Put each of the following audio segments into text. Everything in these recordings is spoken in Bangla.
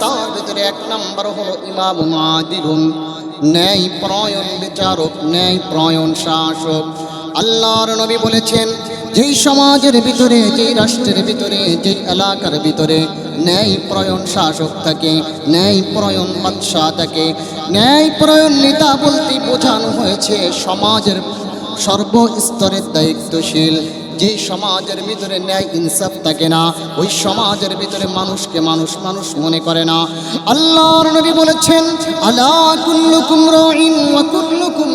তার ভিতরে এক ন্যায় বিচারক, ন্যায় প্রয়ন শাসক। বলেছেন, যেই সমাজের ভিতরে, যেই রাষ্ট্রের ভিতরে, যেই এলাকার ভিতরে ন্যায় প্রয়ন শাসক থাকে, ন্যায় প্রয়ন বাদশাহ থাকে, ন্যায় প্রয়ন নেতা বলতে বোঝানো হয়েছে সমাজের সর্বস্তরের দায়িত্বশীল। যে সমাজের ভিতরে ন্যায় ইনসাফ থাকে না, ওই সমাজের ভিতরে মানুষকে মানুষ মানুষ মনে করে না। আল্লাহর নবী বলেছেন, আলা কুল্লুকুম কুল্লুকুম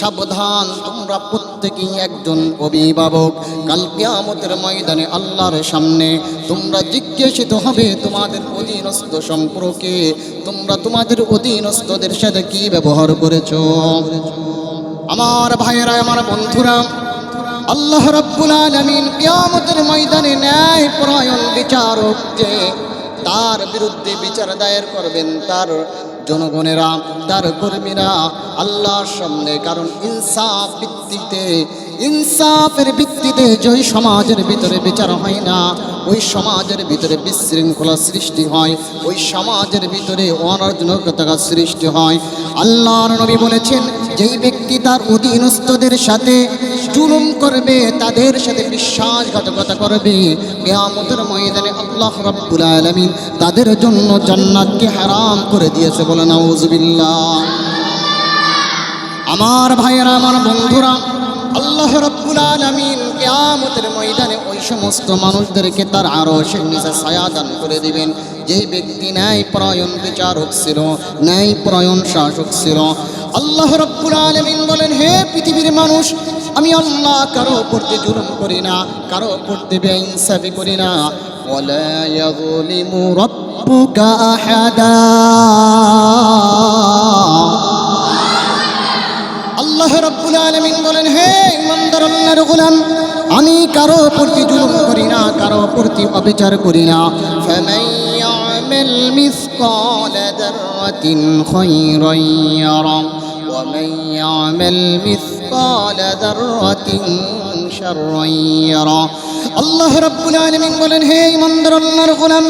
সাবধান, তোমরা প্রত্যেকেই একজন অভিভাবক। কাল কিয়ামতের ময়দানে আল্লাহর সামনে তোমরা জিজ্ঞাসিত হবে, তোমাদের অধীনস্থ সম্পর্কে, তোমরা তোমাদের অধীনস্থদের সাথে কি ব্যবহার করেছ? আমার ভাইয়েরা, আমার বন্ধুরা, আল্লাহ রব্বুল আলামিন কিয়ামতের ময়দানে ন্যায় পরায়ণ বিচারক যে তার বিরুদ্ধে বিচার দায়ের করবেন তার জনগণেরা, তার কর্মীরা আল্লাহর সামনে, কারণ ইনসাফ ভিত্তিতে ইনসাফের ভিত্তিতে যেই সমাজের ভিতরে বিচার হয় না। ওই সমাজের ভিতরে বিশৃঙ্খলা সৃষ্টি হয়। ওই সমাজের ভিতরে অনার্জনকতা সৃষ্টি হয়। আল্লাহর নবী বলেছেন, যেই ব্যক্তি তার অধীনস্থদের সাথে জুলুম করবে, তাদের সাথে বিশ্বাসঘাতকতা করবে, কেয়ামতের ময়দানে আল্লাহ রাব্বুল আলামিন তাদের জন্য জান্নাতকে হারাম করে দিয়েছে বলে নাউজুবিল্লাহ। আমার ভাইয়েরা, আমার বন্ধুরা আল্লাহ রব্বুল আলামিন কিয়ামতের ময়দানে ওই সমস্ত মানুষদেরকে তার আরও সে নিচে ছায়া করে দিবেন। যেই ব্যক্তি ন্যায় প্রয়ন বিচারক ছিল ন্যায় প্রয়ন শাসক ছিল, আল্লাহ রব্বুল আলামিন বলেন, হে পৃথিবীর মানুষ, আমি আল্লাহ কারও পড়তে জুলুম করি না, কারও পড়তে বেইনসাফি করি না। ওয়ালা ইয়াযলিমু রাব্বুকা আহাদা। আল্লাহ রাব্বুল আলামিন বলেন, হে ইমানদার গোলাম, আমি কারও প্রতি জুলুম করি না, কারও প্রতি অবিচার করি না। ইয়ামাল মিসকালা যাররাতিন শাররান ইয়ারা। আল্লাহ রাব্বুল আলামিন বলেন, হে ইমানদার গোলাম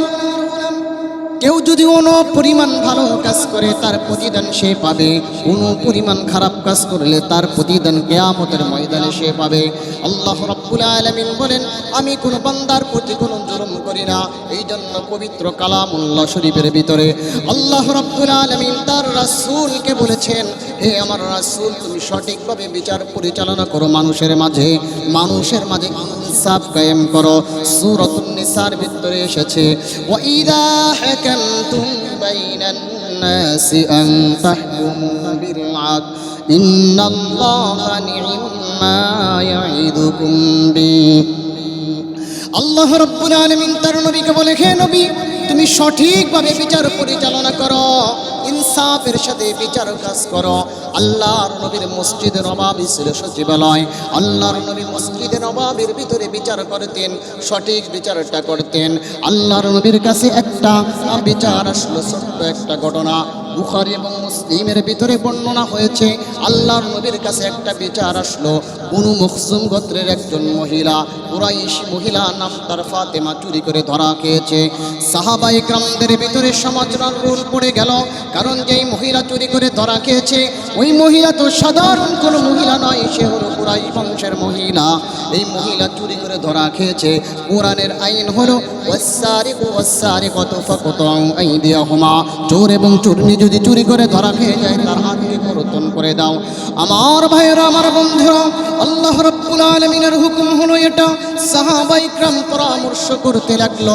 কেউ যদি কোনো পরিমাণ ভালো কাজ করে, তার প্রতিদান সে পাবে। কোনো পরিমাণ খারাপ কাজ করলে, তার প্রতিদান কেয়ামতের ময়দানে সে পাবে। আল্লাহ রাব্বুল আলামিন বলেন, আমি কোনো বান্দার প্রতি কোনো জুলুম করি না। এই জন্য পবিত্র কালামুল্লাহ শরীফের ভিতরে আল্লাহ রাব্বুল আলামিন তার রাসূলকে বলেছেন, হে আমার রাসূল, তুমি সঠিকভাবে বিচার পরিচালনা করো মানুষের মাঝে। মানুষের মাঝে ইনসাফ কায়েম করো। সূরাতুন নিসার ভিতরে এসেছে ও ওয়া ইদা হাকামতুম বাইনান নাসি আন তাহকুমু বিল আদল ইন্নাল্লাহা নি'মা ইয়াইদুকুম বিহি আল্লাহ রব্বুল আলমিন তার নবীকে বলে, হে নবী, তুমি সঠিকভাবে বিচার পরিচালনা করো। ইনসাফের সাথে বিচার কাজ করো। আল্লাহর নবীর মসজিদের অভাবই ছিল সচিবালয়। আল্লাহর নবী মসজিদের অভাবের ভিতরে বিচার করতেন, সঠিক বিচারটা করতেন। আল্লাহর নবীর কাছে একটা বিচার আসলো, ছোট্ট একটা ঘটনা। বুখারি এবং মুসলিমের ভিতরে বর্ণনা হয়েছে, আল্লাহর নবীর কাছে একটা বিচার আসলো। অনু মখসুম গোত্রের একজন মহিলা, কুরাইশ মহিলা নাম তার ফাতেমা চুরি করে ধরা খেয়েছে। সাহাবাই গ্রামদের ভিতরে সমাজরার রোল পড়ে গেল, কারণ যেই মহিলা চুরি করে ধরা খেয়েছে, ওই মহিলা তো সাধারণ কোনো মহিলা নয়, সে বংশের মহিলা। এই মহিলা চুরি করে ধরা খেয়েছে। কোরআনের আইন হলো চোর এবং চুরনি যদি চুরি করে ধরা খেয়ে যায়, তার হাতকে কর্তন করে দাও। আমার ভাইয়েরা, আমার বন্ধুরা আল্লাহ রাব্বুল আলামিনের হুকুম হলো এটা। সাহাবাই ক্রাম পরামর্শ করতে লাগল,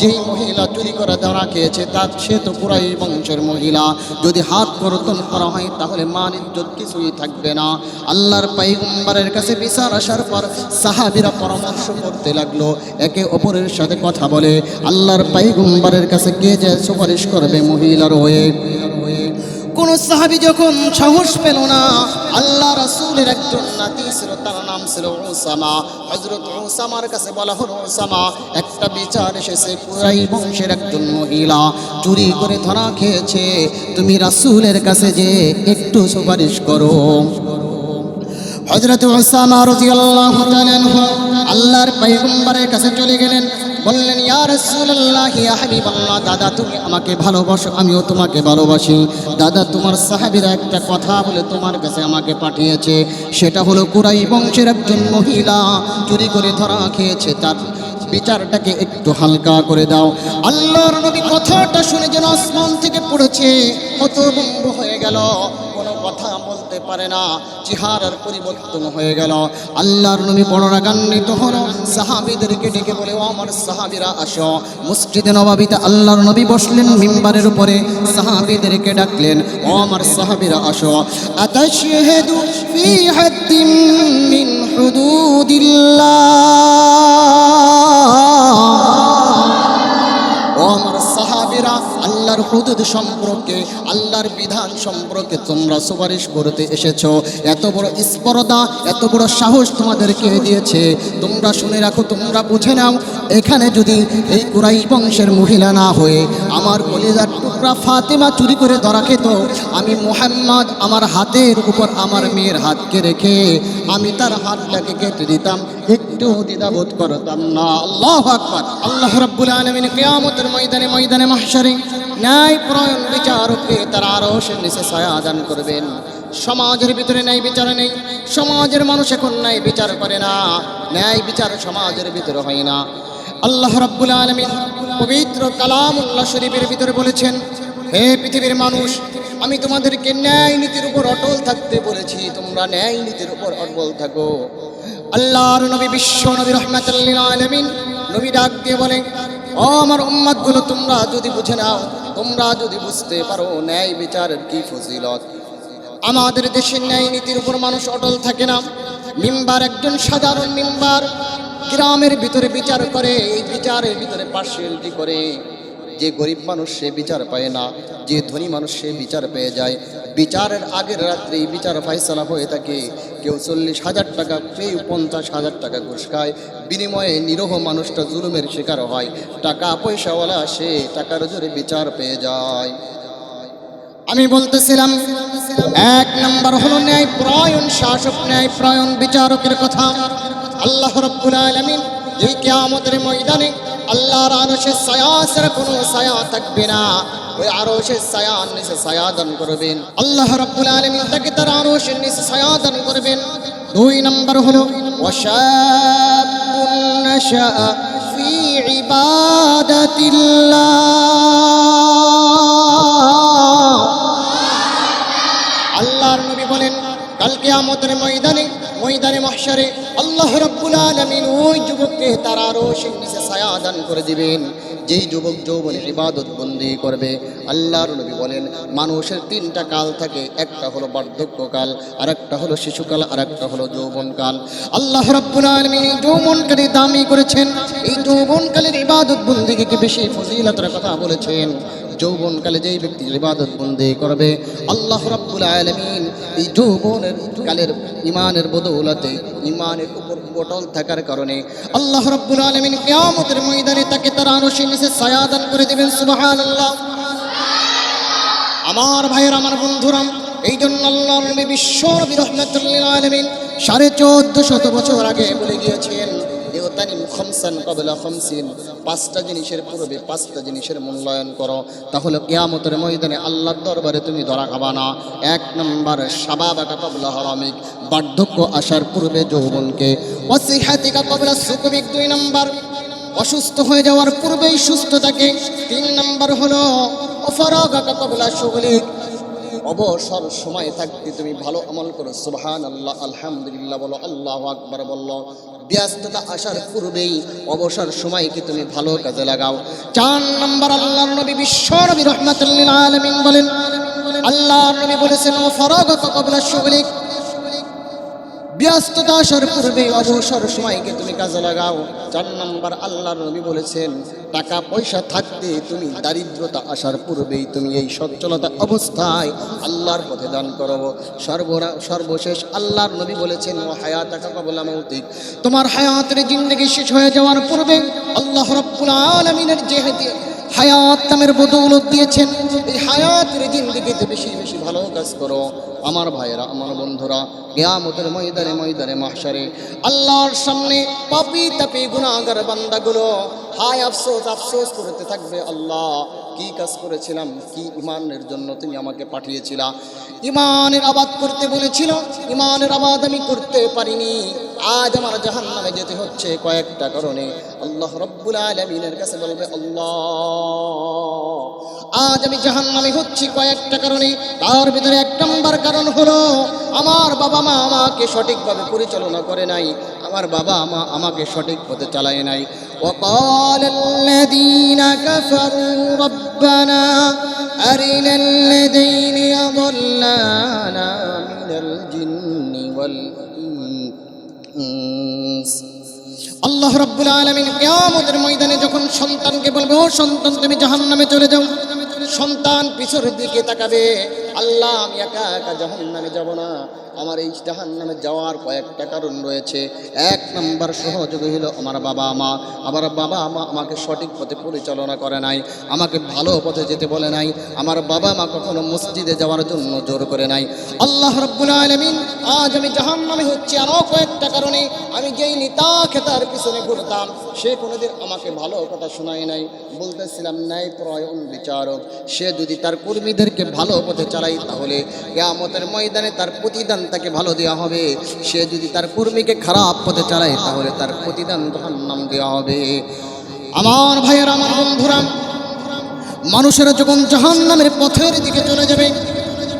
যেই মহিলা চুরি করে ধরা খেয়েছে তার সে তো পুরাই বংশের মহিলা। যদি হাত কর্তন করা হয়, তাহলে মান ইজ্জত কিছুই থাকবে না। আল্লাহর পাইগম্বরের কাছে বিচার আসার পর সাহাবিরা পরামর্শ করতে লাগল, একে অপরের সাথে কথা বলে। আল্লাহর পাইগম্বরের কাছে কে যে সুপারিশ করবে মহিলার হয়ে? কোন সাহাবি যখন সাহস পেল না, আল্লাহ রাসূলের একজন নাতি ছিল, তার নাম ছিল ওসামা হযরত ওসামার কাছে বলা হলো ওসামা একটা বিচার এসেছে কুরাই বংশের একজন মহিলা, চুরি করে ধরা খেয়েছে। তুমি রাসূলের কাছে যে একটু সুপারিশ করো। হযরত উসামা রাদিয়াল্লাহু তাআলা আল্লাহর পয়গম্বরের কাছে চলে গেলেন। বললেন দাদা, তুমি আমাকে ভালোবাসো, আমিও তোমাকে ভালোবাসি। দাদা, তোমার সাহাবীরা একটা কথা বলে তোমার কাছে আমাকে পাঠিয়েছে। সেটা হলো কুরাই বংশের একজন মহিলা চুরি করে ধরা খেয়েছে। তার বিচারটাকে একটু হালকা করে দাও। আল্লাহর নবী কথাটা শুনে যেন আসমান থেকে পড়েছে কত হতভম্ব হয়ে গেল। পারে না। চেহারার পরিবর্তন হয়ে গেল। আল্লাহর নবী বড় রাগান্বিত হলো। সাহাবিদেরকে ডেকে বলে, ও আমার সাহাবিরা, আসো। মসজিদে নবাবিতে আল্লাহর নবী বসলেন মিম্বারের উপরে। সাহাবিদেরকে ডাকলেন, ও আমার সাহাবিরা, আসো। আতাশহাদু ফি হাদ্দিন মিন হুদুদিল্লাহ। আল্লাহর হুদুদ সম্পর্কে, আল্লাহর বিধান সম্পর্কে তোমরা সুপারিশ করতে এসেছ। এত বড় স্পর্ধা, এত বড় সাহস তোমাদেরকে দিয়েছে। তোমরা শুনে রাখো, তোমরা বুঝে নাও। এখানে যদি এই কুরাই বংশের মহিলা না হয়ে আমার কলিজার টুকরা ফাতেমা চুরি করে ধরা খেত, আমি মোহাম্মদ আমার হাতের উপর আমার মেয়ের হাতকে রেখে আমি তার হাতটাকে কেটে দিতাম, একটু দ্বিধাবোধ করতাম না। আল্লাহ আল্লাহ রাব্বুল আলামিন কিয়ামতের ময়দানে ময়দানে মাহশারে ন্যায় প্রয়ণ বিচারককে তার আরও সে নিচে ছায়া দান করবেন। সমাজের ভিতরে ন্যায় বিচার নেই, সমাজের মানুষ এখন ন্যায় বিচার করে না, ন্যায় বিচার সমাজের ভিতরে হয় না। আল্লাহ রব্বুল আলামিন পবিত্র কালামুল্লাহ শরীফের ভিতরে বলেছেন, হে পৃথিবীর মানুষ, আমি তোমাদেরকে ন্যায় নীতির উপর অটল থাকতে বলেছি, তোমরা ন্যায় নীতির উপর অটল থাকো। আল্লাহর নবী বিশ্ব নবী রহমাতুল্লিল আলামিন নবী ডাক দিয়ে বলে ও আমার উম্মাদগুলো তোমরা যদি বুঝে নাও, তোমরা যদি বুঝতে পারো, ন্যায় বিচারের কি ফজিলত? আমাদের দেশের ন্যায় নীতির উপর মানুষ অটল থাকে না। মিম্বার একজন সাধারণ মিম্বার, গ্রামের ভিতরে বিচার করে, এই বিচারের ভিতরে পার্সিয়ালিটি করে। যে গরিব মানুষ সে বিচার পায় না, যে ধনী মানুষ সে বিচার পেয়ে যায় বিচারের আগের রাত্রে বিচার ফাইসলা হয়ে থাকে। কেউ চল্লিশ হাজার টাকা, কেউ পঞ্চাশ হাজার টাকা ঘুষ খায়। বিনিময়ে নিরহ মানুষটা জুলুমের শিকার হয়। টাকা পয়সাওয়ালা সে টাকার জোরে বিচার পেয়ে যায়। আমি বলতেছিলাম, এক নম্বর হলো ন্যায় প্রয়ণ শাসক ন্যায় প্রয়ণ বিচারকের কথা। আল্লাহ রব্বুল আলামিন এই কিয়ামতের ময়দানে আল্লাহর আরশের ছায়াসের কোনো ছায়া থাকবে না। ওই আরশের ছায়ার নিচে ছায়া করবেন। আল্লাহ রব্বুল আলামিন তাকে তার আরশের নিচে ছায়া করবেন। দুই নম্বর হলো, ওয়াশাবুন নাশা ফি ইবাদাতিল্লাহ। আল্লাহর নবী বলেন কালকে আমাদের ময়দানে ময়দানে, মহশারে আল্লাহ রাব্বুল আলামিন ওই যুবককে তার আরও নিচে ছায়া দান করে দিবেন। যেই যুবক যৌবনে ইবাদত বন্দি করবে, আল্লাহর নবী বলেন, মানুষের তিনটা কাল থাকে, একটা হলো বার্ধক্যকাল আর একটা হলো শিশুকাল আর একটা হলো যৌবনকাল আল্লাহ রাব্বুল আলামিন এই যৌবনকালে দামি করেছেন, এই যৌবনকালের ইবাদত বন্দিকে বেশি ফজিলতের কথা বলেছেন। যৌবনকালে যেই ব্যক্তি ইবাদত বন্দি করবে, আল্লাহ রাব্বুল আলামিন এই যৌবনের কালের ইমানের বদৌলতে ইমানের উপর অটল থাকার কারণে আল্লাহ রাব্বুল আলামিন কিয়ামতের ময়দানে তাকে তার আরশের নিচে ছায়া দান করে দিবেন, সুবহানাল্লাহ। আমার ভাইয়ের, আমার বন্ধুরাম এই জন্য আল্লাহ বিশ্ব রহমাতুল্লিল আলামিন সাড়ে চোদ্দ শত বছর আগে বলে গিয়েছেন দেওতানি খমসান কবলা খমসিন। পাঁচটা জিনিসের পূর্বে পাঁচটা জিনিসের মূল্যায়ন করো। তাহলে কেয়ামতের ময়দানে আল্লাহর দরবারে তুমি ধরা খাবা না। এক নম্বর সাবাবাকা কবলা হরামিক। বার্ধক্য আসার পূর্বে যৌবনকে। অসিহাতিকা কবলা সুকুমিক দুই নম্বর। অসুস্থ হয়ে যাওয়ার পূর্বেই সুস্থ থাকে। তিন নম্বর হলো অফরাগাকা কবলা সুগলিক। অবসর সময় থাকতে তুমি ভালো আমল করো। সুবহান আল্লাহ আলহামদুলিল্লাহ বলো, আল্লাহ আকবর বলল ব্যস্ততা আসার পূর্বেই অবসর সময়কে তুমি ভালো কাজে লাগাও। চার নম্বর আল্লাহ নবী বিশ্ব নবী আলামিন বলেন আল্লাহ নবী বলেছেন, ও ফরগত কবলা সুগলিক ব্যস্ততা আসার পূর্বে অবসর সময়কে তুমি কাজে লাগাও। চার নম্বর আল্লাহর নবী বলেছেন, টাকা পয়সা থাকতে তুমি দারিদ্রতা আসার পূর্বেই তুমি এই সচ্ছলতা অবস্থায় আল্লাহর পথে দান করো। সর্বরা, সর্বশেষ আল্লাহর নবী বলেছেন ও হায়াত কবলা মৌতিক তোমার হায়াতের জিন্দগি শেষ হয়ে যাওয়ার পূর্বে আল্লাহ রব্বুল আলমিনের যেহেতু হায়াত নামের বদৌলত দিয়েছেন। এই হায়াতের জিন্দিগিতে বেশি বেশি ভালো কাজ করো। আমার ভাইয়েরা, আমার বন্ধুরা, কেয়ামতের ময়দানে ময়দানে মাহসারে আল্লাহর সামনে পাপি তাপি গুণাগার বান্দাগুলো হায় আফসোস আফসোস করতে থাকবে আল্লাহ। কি কাজ করেছিলাম, কি ইমানের জন্য তুমি আমাকে পাঠিয়েছিলা। ইমানের আবাদ করতে বলেছিল, ইমানের আবাদ আমি করতে পারিনি। আজ আমার জাহান নামে যেতে হচ্ছে কয়েকটা কারণে। আল্লাহ রব্বুল আলমিনের কাছে বলবে, আল্লাহ। আজ আমি জাহান নামে হচ্ছি কয়েকটা কারণে। তার ভিতরে এক নম্বর কারণ হলো, আমার বাবা মা আমাকে সঠিকভাবে পরিচালনা করে নাই। আমার বাবা মা আমাকে সঠিক পথে চালায় নাই। وقال الذين كفروا ربنا أرنا الذين يضلانا من الجن والإنس আল্লাহ রাব্বুল আলামিন কিয়ামতের ময়দানে যখন সন্তানকে বলবে ও সন্তান তুমি জাহান্নামে চলে যাও সন্তান পিছর দিকে তাকাবে আল্লাহ আমি একা একা জাহান্নামে যাব না আমার এই জাহান্নামে যাওয়ার কয়েকটা কারণ রয়েছে। এক নম্বর সহযোগী হলো আমার বাবা মা। আমার বাবা মা আমাকে সঠিক পথে পরিচালনা করে নাই, আমাকে ভালো পথে যেতে বলে নাই, আমার বাবা মা কখনো মসজিদে যাওয়ার জন্য জোর করে নাই। আল্লাহ রব্বুল আলমিন, আজ আমি জাহান্নামে হচ্ছি আরও কয়েকটা কারণে, আমি যেই নিতা খেতার পিছনে ঘুরতাম, সে কোনোদিন আমাকে ভালো কথা শোনায় নাই। বলতেছিলাম, ন্যায় প্রয়ন বিচারক, সে যদি তার কর্মীদেরকে ভালো পথে চালাই তাহলে কেয়ামতের ময়দানে তার প্রতিদান তাকে ভালো দেওয়া হবে সে যদি তার কর্মীকে খারাপ পথে চালায় তাহলে তার প্রতিদান নাম দেওয়া হবে আমার ভাইয়ের আমার বন্ধুরা মানুষেরা যখন জাহান নামের পথের দিকে চলে যাবে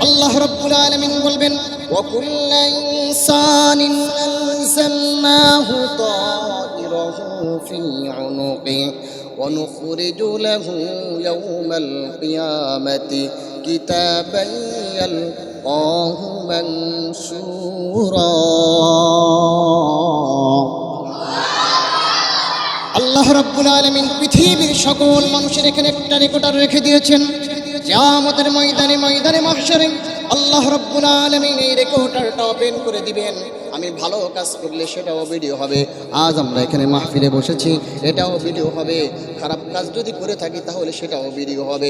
আল্লাহ রব্বুল আলমিন বলবেন وكل إنسان ألزمناه طائره في عنقه ونخرج له يوم القيامة كتابا يلقاه منشورا আল্লাহ রাব্বুল আলামিন পৃথিবীর সকল মানুষের এখানে একটা রেকর্ডার রেখে দিয়েছেন কিয়ামতের ময়দানে ময়দানে মাহশারে আল্লাহ রাব্বুল আলামিন এই রেকর্ডারটা ওপেন করে দিবেন আমি ভালো কাজ করলে সেটাও ভিডিও হবে আজ আমরা এখানে মাহফিলে বসেছি এটাও ভিডিও হবে খারাপ কাজ যদি করে থাকি তাহলে সেটাও ভিডিও হবে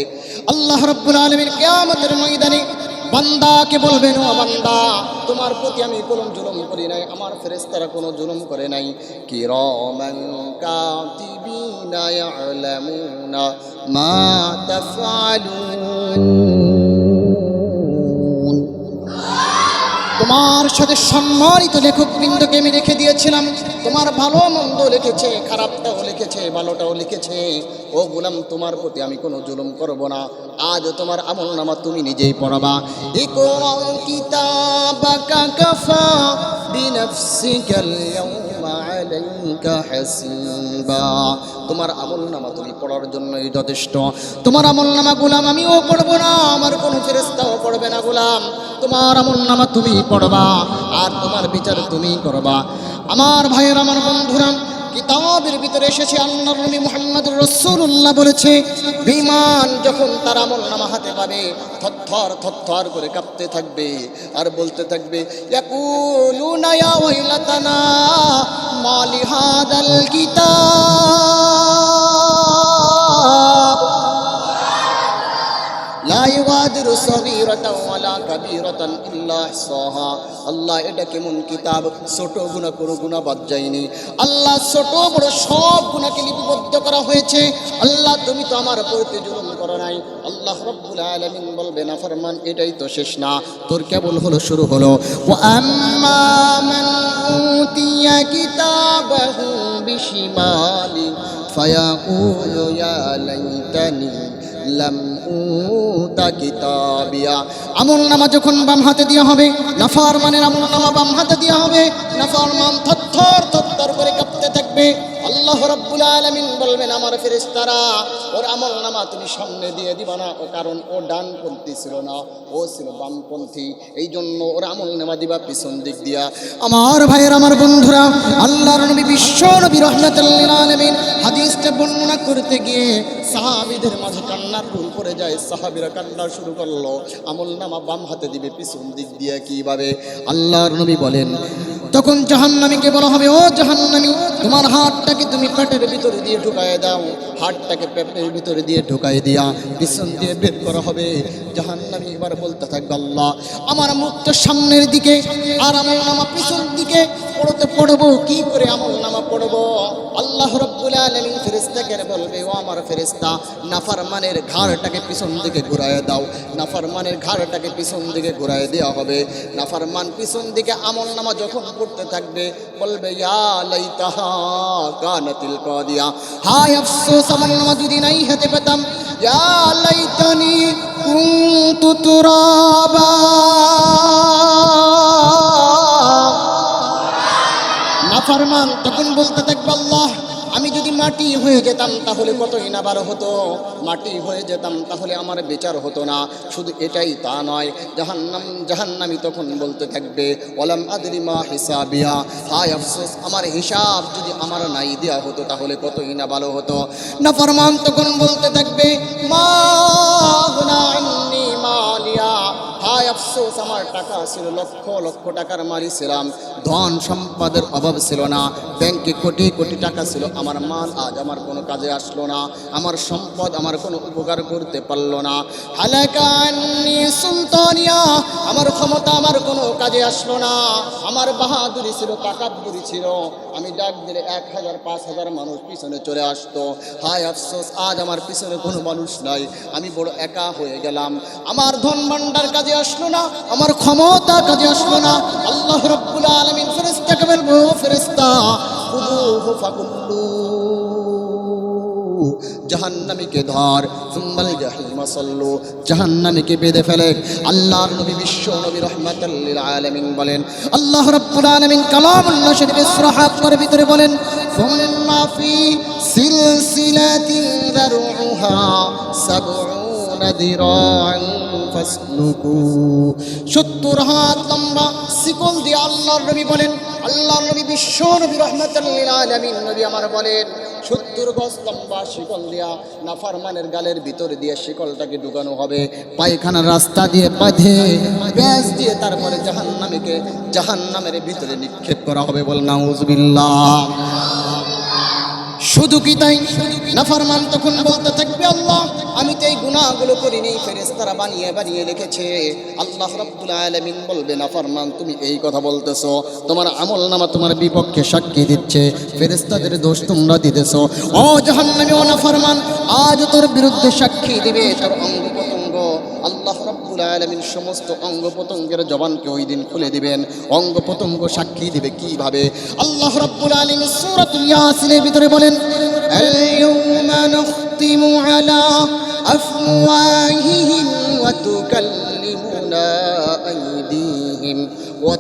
আল্লাহ রাব্বুল আলামিন কিয়ামতের ময়দানে বান্দাকে বলবেন ও বান্দা তোমার প্রতি আমি কোনো জুলুম করি নাই আমার ফেরেস্তারা কোনো জুলুম করে নাই। কি রমান কাতিবিনা ইয়ালামুনা মা তাফআলুন। তোমার সাথে সম্মানিত লেখক বৃন্দকে আমি রেখে দিয়েছিলাম। তোমার ভালো মন্দ লিখেছে খারাপটাও লিখেছে ভালোটাও লিখেছে। ও বললাম তোমার প্রতি আমি কোনো জুলুম করব না। আজ তোমার আমল নামা তুমি নিজেই পড়াবা। তোমার আমল নামা তুমি পড়ার জন্যই যথেষ্ট। তোমার আমল নামা গোলাম, আমিও পড়ব না, আমার কোনো ফেরেস্তাও পড়বে না গোলাম। তোমার আমল নামা তুমি পড়বা, আর তোমার বিচার তুমি করবা। আমার ভাইয়ের, আমার বন্ধুরা কিতাবের ভিতরে এসেছে আল্লাহ নবী মুহাম্মদ রসুল্লাহ বলেছে, বিমান যখন তার আমল নামা হাতে পাবে, থরথর থরথর করে কাঁপতে থাকবে আর বলতে থাকবে, ইয়াকুলুনা ইয়া ওয়াইলাতানা মালি হাদাল কিতাব। লা ইউগাদিরু সগীরাতাও ওয়ালা কাবীরাতান ইল্লা ইহসাহা। আল্লাহ এটা কেমন কিতাব? ছোট গুনাহ কোনো গুনাহ বাদ যায়নি। আল্লাহ ছোট, বড় সব গুনাহকে লিপিবদ্ধ করা হয়েছে। আল্লাহ, তুমি তো আমার প্রতি জুলুম করো নাই। আল্লাহ রব্বুল আলামিন বলবে না, ফরমান, এটাই তো শেষ না। তোর কেবল হলো, শুরু হলো। ওয়া আম্মা মান উতিয়া কিতাবাহু বিশিমালি ফায়াকুলু ইয়া লাইতানি আমল নামা যখন বাম হাতে দেওয়া হবে নাফার মানের আমল নামা বাম হাতে দেওয়া হবে নাফার মান থর থর করে আল্লাহ রাব্বুল আলামিন বলবেন, আমার ফেরেশতারা, ওর আমল নামা তুমি সামনে দিয়ে দিবা না। ও কারণ ও ডানপন্থী ছিল না, ও ছিল বামপন্থী। এই জন্য ওর আমল নামা দিবা পিছন দিক দিয়া। আমার ভাইয়ের, আমার বন্ধুরা, আল্লাহর নবী বিশ্ব নবী রহমতুল্লাহ আলামিন হাদিসটা বর্ণনা করতে গিয়ে সাহাবিদের মাঝে কান্নার রুল পড়ে যায়। সাহাবিরা কান্না শুরু করল। আমল নামা বাম হাতে দিবে, পিছন দিক দিয়ে কীভাবে? আল্লাহর নবী বলেন, তখন জাহান্নামীকে বলা হবে, ও জাহান্নামী, তোমার হাতটাকে তুমি পেটের ভিতরে দিয়ে ঢুকায় দাও হাতটাকে পেটের ভিতরে দিয়ে ঢুকায় দিয়া পিছন দিয়ে বের করা হবে। জাহান্নামী এবার বলতে থাকবে, আল্লাহ, আমার মুখটা সামনের দিকে আর আমল নামা পিছন দিকে পড়তে পড়ব, কি করে আমল নামা পড়ব? আল্লাহ রব্বুল আলামিন ফেরেশতাকে বলবে, ও আমার ফেরেশতা, নাফরমানের ঘাড়টাকে পিছন দিকে ঘুরায় দাও। নাফরমানের ঘাড়টাকে পিছন দিকে ঘুরায় দেওয়া হবে। নাফরমান পিছন দিকে আমল নামা যখন পড়তে থাকবে, বলবে, ইয়া লাইতাহা কানাতিল কাদিয়া হায় আফসোস, আমার নামাজ যদি নাই হাতে পেতাম। ইয়া লাইতানি কুনতু তুরাবা। নাফরমান, তখন বলতে থাকবে আল্লাহ আমি যদি মাটি হয়ে যেতাম, তাহলে কতই না বার হতো। মাটি হয়ে যেতাম, তাহলে আমার বিচার হতো না। শুধু এটাই তা নয়, জাহান্নাম, জাহান্নামি তখন বলতে থাকবে ওলাম আদরি মা হিসাবিয়া। হায় আফসোস, আমার হিসাব যদি আমার নাই দেওয়া হতো, তাহলে কতই না ভালো হতো। না ফরমান তখন বলতে থাকবে হায় আমার টাকা ছিল, লক্ষ লক্ষ টাকার মারি ছিলাম। ধন সম্পদের অভাব ছিল না। ব্যাংকে কোটি কোটি টাকা ছিল। আমার মাল আজ আমার কোনো কাজে আসলো না। আমার সম্পদ আমার কোনো উপকার করতে পারল না। হালাকান্নি সুলতানিয়া, আমার ক্ষমতা আমার কোনো কাজে আসলো না। আমার বাহাদুরি ছিল তাকাব্বুরি ছিল। আমি ডাক দিলে এক হাজার, পাঁচ হাজার মানুষ পিছনে চলে আসতো। হায় আফসোস, আজ আমার পিছনে কোনো মানুষ নাই। আমি বড় একা হয়ে গেলাম। আমার ধন ভাণ্ডার কাজে আসলো না। আমার ক্ষমতা কাজে আসলো না। আল্লাহ রব্বুল আলমিন ফেরেস্তাকে বলব ফেরেস্তা জাহান্নামীকে ধর, সুম্মাল জাহিমা সাল্লু। জাহান্নামীকে বেঁধে ফেলে। আল্লাহর নবী বিশ্ব নবী রহমাতাল্লিল আলামিন বলেন, আল্লাহ রাব্বুল আলামিন কালামুল্লাহ শরীফের সূরা হাক্কার ভিতরে বলেন, সুম্মা ফি সিলসিলাতিন দিরাআন ফাসলুকু সত্তর সত্তর গজ লম্বা শিকল দিয়া নাফারমানের গালের ভিতরে দিয়ে শিকলটাকে ঢুকানো হবে। পায়খানার রাস্তা দিয়ে বাঁধে, ব্যাস দিয়ে তারপরে জাহান্নামীকে জাহান্নামের ভিতরে নিক্ষেপ করা হবে বল নাউজুবিল্লাহ। শুধু কি তাই? নাফরমান তখন বলতে থাকবে আল্লাহ, আমি তো এই গুনাহগুলো করিনি ফেরেস্তারা বানিয়ে বানিয়ে লিখেছে আল্লাহ রব্বুল আলমিন বলবে, না ফরমান, তুমি এই কথা বলতেছো, তোমার আমল নামা তোমার বিপক্ষে সাক্ষী দিচ্ছে ফেরেস্তাদের দোষ তোমরা দিতেছো। ও জাহান্নামী, ও না ফরমান আজ তোর বিরুদ্ধে সাক্ষী দিবে, তোর অঙ্গ আলামিন সমস্ত অঙ্গ প্রত্যঙ্গের জবানকে ওই দিন খুলে দিবেন। অঙ্গ প্রত্যঙ্গ সাক্ষী দিবে কীভাবে? আল্লাহ রাব্বুল আলামিন সূরাতুল ইয়াসিনের ভিতরে বলেন, আল-ইয়াউমা নাখতিমু আলা আফওয়াহিহিম ওয়া তুকাল্লিমুনা আইদিহিম ওয়া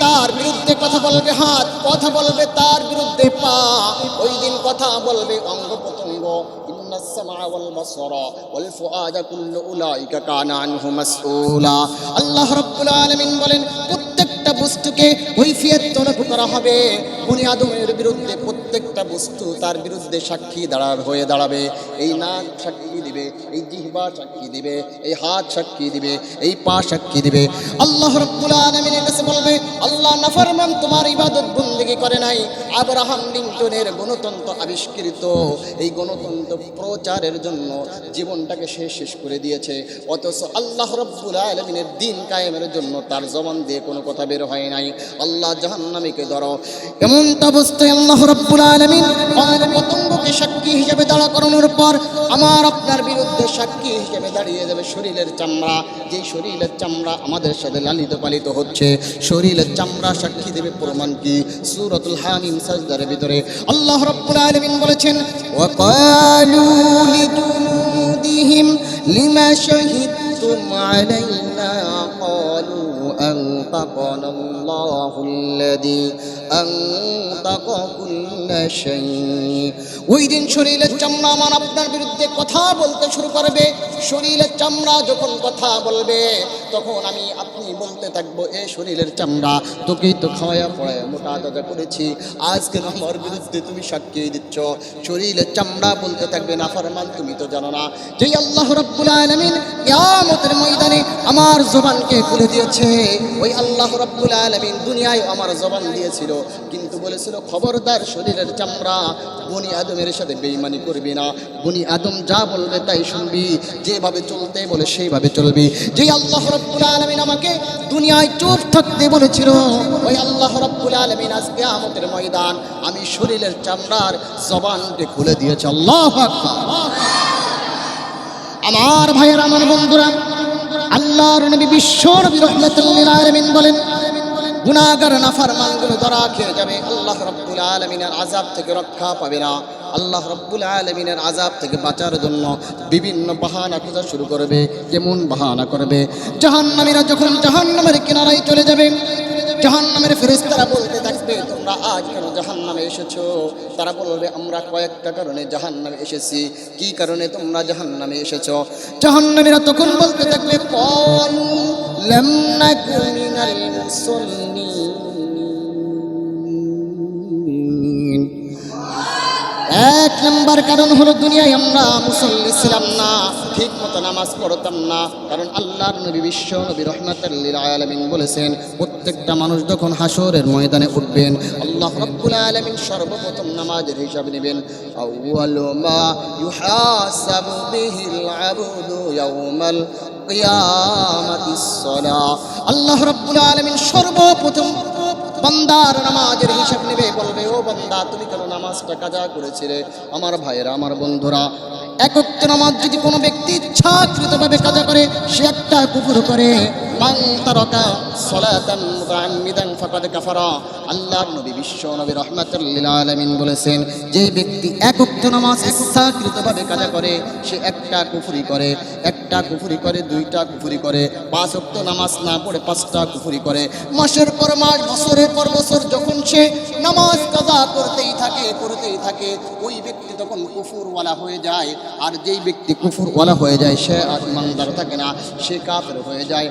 তার বিরুদ্ধে কথা বলবে হাত, কথা বলবে তার বিরুদ্ধে পা। ওই দিন কথা বলবে অঙ্গ প্রত্যঙ্গ। আল্লাহ রব্বুল আলমিন বলেন প্রত্যেক প্রত্যেকটা বস্তুকে কৈফিয়ত তলব করা হবে। বনি আদমের বিরুদ্ধে প্রত্যেকটা বস্তু তার বিরুদ্ধে সাক্ষী দাঁড়া হয়ে দাঁড়াবে। এই নাক সাক্ষী দিবে, এই জিহ্বা সাক্ষী দিবে, এই হাত সাক্ষী দিবে, এই পা সাক্ষী দিবে। আল্লাহ রাব্বুল আলামিনের কাছে বলবে, আল্লাহ নাফরমান তোমার ইবাদত বন্দেগী করে নাই। আব্রাহাম লিঙ্কনের গণতন্ত্র আবিষ্কৃত। এই গণতন্ত্র প্রচারের জন্য জীবনটাকে সে শেষ করে দিয়েছে। অথচ আল্লাহ রব্বুল আলমিনের দিন কায়েমের জন্য তার জবান দিয়ে কোনো কথা বের হয় নাই। আল্লাহ জাহান্নামীকে ধরো। এমন অবস্থায় আল্লাহ রব্বুল আলমিন পতঙ্গকে সাক্ষী হিসেবে দাঁড়া করানোর পর আমার আপনার বিরুদ্ধে সাক্ষী হিসেবে দাঁড়িয়ে যাবে শরীরের চামড়া। যেই শরীরের চামড়া আমাদের সাথে লালিত পালিত হচ্ছে, শরীরের চামড়া সাক্ষী দেবে প্রমাণ কি? সুরতুল হামিম সাজদার ভিতরে। আল্লাহ রব্বুল আলামিন বলেছেন, ওয়াকালু লিজুনুদিহিম লিমা শাহিদতুম আলাইনা صدقنا الله الذي ওই দিন শরীরের চামড়া আমার আপনার বিরুদ্ধে কথা বলতে শুরু করবে। শরীরের চামড়া যখন কথা বলবে, তখন আমি আপনি বলতে থাকব, এ শরীরের চামড়া, তোকেই তো খাওয়াইয়া পড়ায় মোটা দাদা করেছি। আজকে আমার বিরুদ্ধে তুমি সাক্ষী দিচ্ছ। শরীরের চামড়া বলতে থাকবে না, ফরমান তুমি তো জানো না। যেই আল্লাহ রব্বুল আলমিন কিয়ামতের ময়দানে আমার জবানকে খুলে দিয়েছে, ওই আল্লাহ রব্বুল আলমিন দুনিয়ায় আমার জবান দিয়েছিল। কিন্তু বলেছিল, খবরদার শরীরের চামড়া, বনি আদমের সাথে বেইমানি করবি না। বনি আদম যা বলবে তাই শুনবি। যেভাবে চলতে বলে সেইভাবে চলবি। যে আল্লাহ রব্বুল আলমিন আমাকে দুনিয়ায় চুপ থাকতে বলেছিল, ওই আল্লাহ রব্বুল আলমিন আজকে আমতের ময়দান, আমি শরীরের চামড়ার জবানকে খুলে দিয়েছে। আল্লাহ আমার ভাইয়ের, আমার বন্ধুরা, আল্লাহর নবী বিশ্ব নবী রহমতুল্লিল আলমিন বলেন গুনাগার নাফারমানগুলো ধরা খেয়ে যাবে। আল্লাহ রব্বুল আলমিনের আজাব থেকে রক্ষা পাবে না। আল্লাহ রব্বুল আলমিনের আজাব থেকে বাঁচার জন্য বিভিন্ন বাহানা খোঁজা শুরু করবে, কেমন বাহানা করবে? জাহান্নামীরা যখন জাহান্নামের কিনারায় চলে যাবে জাহান্নামের ফেরেশতারা বলতে থাকবে, তোমরা আজ কেন জাহান্নামে এসেছ? তারা বলবে, আমরা কয়েকটা কারণে জাহান্নামে এসেছি। কি কারণে তোমরা জাহান্নামে এসেছ? জাহান্নামীরা তখন বলতে থাকবে, কলু লাম নাকু মিনাল এক নম্বর কারণ হলো দুনিয়ায় আমরা মুসল্লি ছিলাম না, ঠিক মতো নামাজ পড়তাম না। কারণ আল্লাহর নবী বিশ্ব নবী রহমাতাল্লিল আলমিন বলেছেন, প্রত্যেকটা মানুষ যখন হাসরের ময়দানে উঠবেন, আল্লাহ রব্বুল আলমিন সর্বপ্রথম নামাজের হিসাব নেবেন। আল্লাহ রব্বুল আলমিন সর্বপ্রথম বন্দার নামাজের বান্দা, তুমি কেন নামাজটা কাজা করেছিলে? আমার ভাইয়েরা, আমার বন্ধুরা, একত্রে নামাজ যদি কোনো ব্যক্তি ইচ্ছাকৃতভাবে কাজা করে, সে একটা কুকুর করে। মান তারাকা সালাতান মুতাআম্মিদান ফাকাদ কাফারা। আল্লাহর নবী বিশ্ব নবী রাহমাতুল লিল আলামিন বলেছেন, যে ব্যক্তি একত্র নামাজ ইচ্ছাকৃতভাবে কাজা করে, সে একটা কুফরি করে, একটা কুফরি করে, দুইটা কুফরি করে, পাঁচ ওয়াক্ত নামাজ না পড়ে পাঁচটা কুফরি করে। মাসের পর মাস, বছরের পর বছর যখন সে নামাজ কাজা করতেই থাকে করতেই থাকে, ওই ব্যক্তি তখন কুফুরওয়ালা হয়ে যায়। আর যেই ব্যক্তি কুফুরওয়ালা হয়ে যায়, সে আর ইমানদার থাকে না, সে কাফের হয়ে যায়।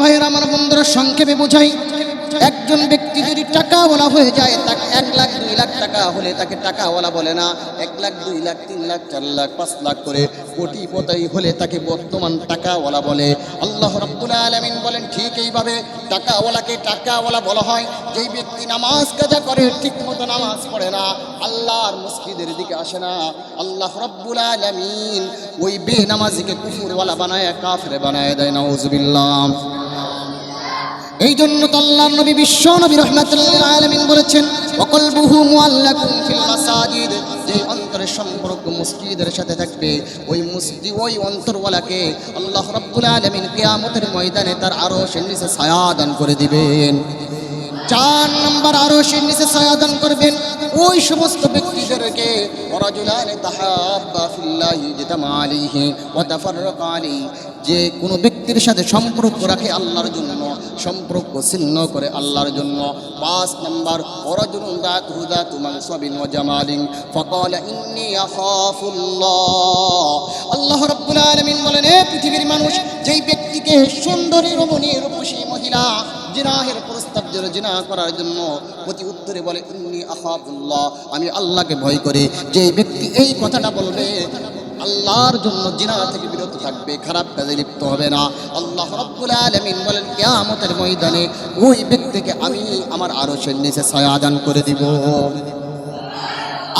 ভাইয়ের, আমার বন্ধুরা সংক্ষেপে বোঝাই, একজন ব্যক্তি যদি টাকাওয়ালা হয়ে যায়, তাকে এক লাখ, দুই লাখ টাকা হলে তাকে টাকাওয়ালা বলে না। এক লাখ, দুই লাখ, তিন লাখ, চার লাখ, পাঁচ লাখ করে কোটি পতাই হলে তাকে বর্তমান টাকাওয়ালা বলে। আল্লাহ রব্বুল আলমিন বলেন, ঠিক এইভাবে টাকাওয়ালাকে টাকাওয়ালা বলা হয়। যেই ব্যক্তি নামাজ কাজা করে, ঠিক মতো নামাজ পড়ে না, আল্লাহর মসজিদের দিকে আসে না। আল্লাহ রব্বুল আলমিন ওই বে নামাজিকে কুফুরওয়ালা বানায়, কাফের বানায় দেয়, নাউজুবিল্লাহ। এই জন্য তো নবী বিশ্ব নবী রহমাতুল্লাহ আলামিন বলেছেন অকল বহু মুআল্লাকুম ফিল মাসাজিদ। যে অন্তরের সম্পর্ক মসজিদের সাথে থাকবে, ওই মসজিদ, ওই অন্তরওয়ালাকে আল্লাহ রাব্বুল আলামিন কিয়ামতের ময়দানে তার আরও নিচে ছায়া দান করে দিবেন। চার নম্বর আরও সে নিচে ছায়া দান করবেন। ওই সমস্ত ব্যক্তিদেরকে যে কোনো ব্যক্তির সাথে সম্পর্ক রাখে আল্লাহর জন্য, সম্পর্ক ছিন্ন করে আল্লাহর জন্য। পাঁচ নম্বর, ওরাজুলুন দাত হুদাত মানসাবিন ওয়া জামালিন। ফাকালা ইন্নী আখাফুল্লাহ। আল্লাহ রাব্বুল আলামিন বলেন, এ পৃথিবীর মানুষ, যেই ব্যক্তিকে সুন্দরী রমণী রূপসী মহিলা, জিনাহের জন্য জিনা করার জন্য প্রতি উত্তরে বলে, ইন্নি আহাবুল্লাহ আমি আল্লাহকে ভয় করি। যে ব্যক্তি এই কথাটা বলবে, আল্লাহর জন্য জিনা থেকে বিরত থাকবে, খারাপ কাজে লিপ্ত হবে না। আল্লাহ রব্বুল আলমিন বলেন, কিয়ামতের ময়দানে ওই ব্যক্তিকে আমি আমার আরশের নিচে ছায়া দান করে দিব।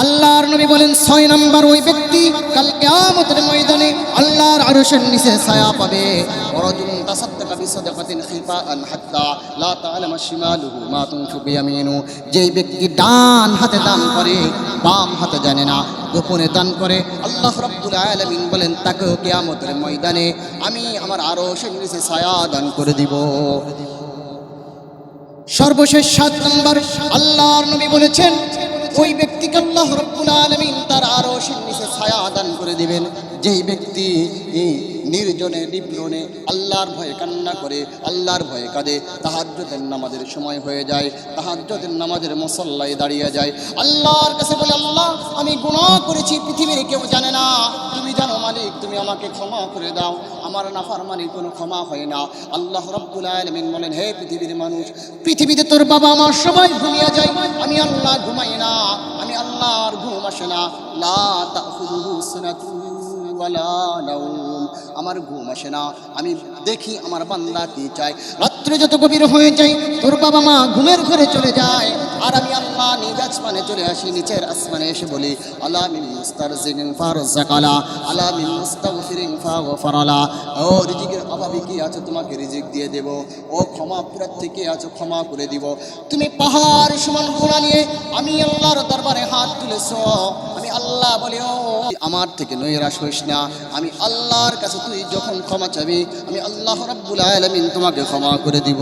আল্লাহর নবী বলেন, ছয় নম্বর ওই ব্যক্তি কাল কিয়ামতের ময়দানে আল্লাহর আরশের নিচে ছায়া পাবে। ওয়ারাজুলুন তাসাদ্দাকা বিসাদাকাতিন খিফাআন হাত্তা লা তা'লামা শিমালুহু, মা তুনফিকু ইয়ামিনু যেই ব্যক্তি ডান হাতে দান করে, বাম হাতে জানে না, গোপনে দান করে, আল্লাহ রাব্বুল আলামিন বলেন তাকে কিয়ামতের ময়দানে আমি আমার আরশের নিচে ছায়া দান করে দিব। সর্বশেষ সাত নম্বর, আল্লাহর নবী বলেছেন ওই ব্যক্তিকে আল্লাহ রব্বুল আলমিন তার আরও সে ছায়া দান করে দিবেন। যেই ব্যক্তি নির্জনে, নিপীড়নে আল্লাহর ভয়ে কান্না করে, আল্লাহর ভয়ে কাঁদে, তাহাজ্জুদের নামাজের সময় হয়ে যায়, তাহাজ্জুদের নামাজের মুসল্লায় দাঁড়িয়ে যায়। আল্লাহর কাছে বলে, আল্লাহ, আমি গুনাহ করেছি, পৃথিবীর কেউ জানে না। তুমি জানো মালিক, তুমি আমাকে ক্ষমা করে দাও। আমার নাফারমানি কোনো ক্ষমা হয় না। আল্লাহ রব্বুল আলামিন বলেন, হে পৃথিবীর মানুষ, পৃথিবীতে তোর বাবা মা সবাই ঘুমিয়ে যায়। আমি আল্লাহ ঘুমাই না, আমি আল্লাহর ঘুম আসে না। লা ওয়ালা নাওম আমার ঘুম আসে না। আমি দেখি আমার বান্দা কি চায়। রাত্রে যত গভীর হয়ে যায়, তোর বাবা মা ঘুমের ঘরে চলে যায়। আর আমি আল্লাহ নিজ আসমানে চলে আসি, নিচের আসমানে এসে বলি, আলা মিন মুস্তারজিন ফারজাকালা, আলা মিন মুস্তাগফিরিন ফাগফারালা। ও রিজিকের অভাবে কি আছে? তোমাকে রিজিক দিয়ে দেব। ও ক্ষমা পুরার থেকে আছো, ক্ষমা করে দিব। তুমি পাহাড় সমান গুণা নিয়ে আমি আল্লাহর দরবারে হাত তুলেছো। আমি আল্লাহ বলি, ও, আমার থেকে নৈরাশ হইস না। আমি আল্লাহর কাছে তুই যখন ক্ষমা চাবি আমি আল্লাহ রব্বুল আলমিন তোমাকে ক্ষমা করে দিব।